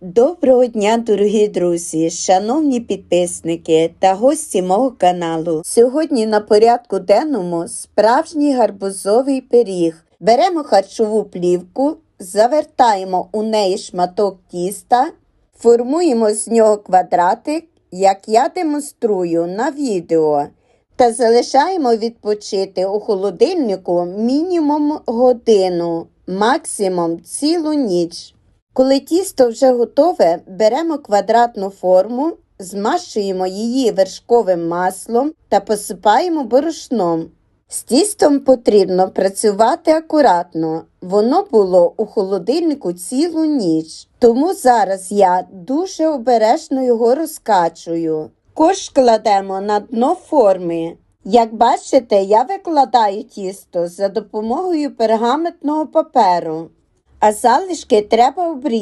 Доброго дня, дорогі друзі, шановні підписники та гості мого каналу. Сьогодні на порядку денному справжній гарбузовий пиріг. Беремо харчову плівку, завертаємо у неї шматок тіста, формуємо з нього квадратик, як я демонструю на відео, та залишаємо відпочити у холодильнику мінімум годину, максимум цілу ніч. Коли тісто вже готове, беремо квадратну форму, змащуємо її вершковим маслом та посипаємо борошном. З тістом потрібно працювати акуратно. Воно було у холодильнику цілу ніч, тому зараз я дуже обережно його розкачую. Кош кладемо на дно форми. Як бачите, я викладаю тісто за допомогою пергаментного паперу а залишки треба обрізати.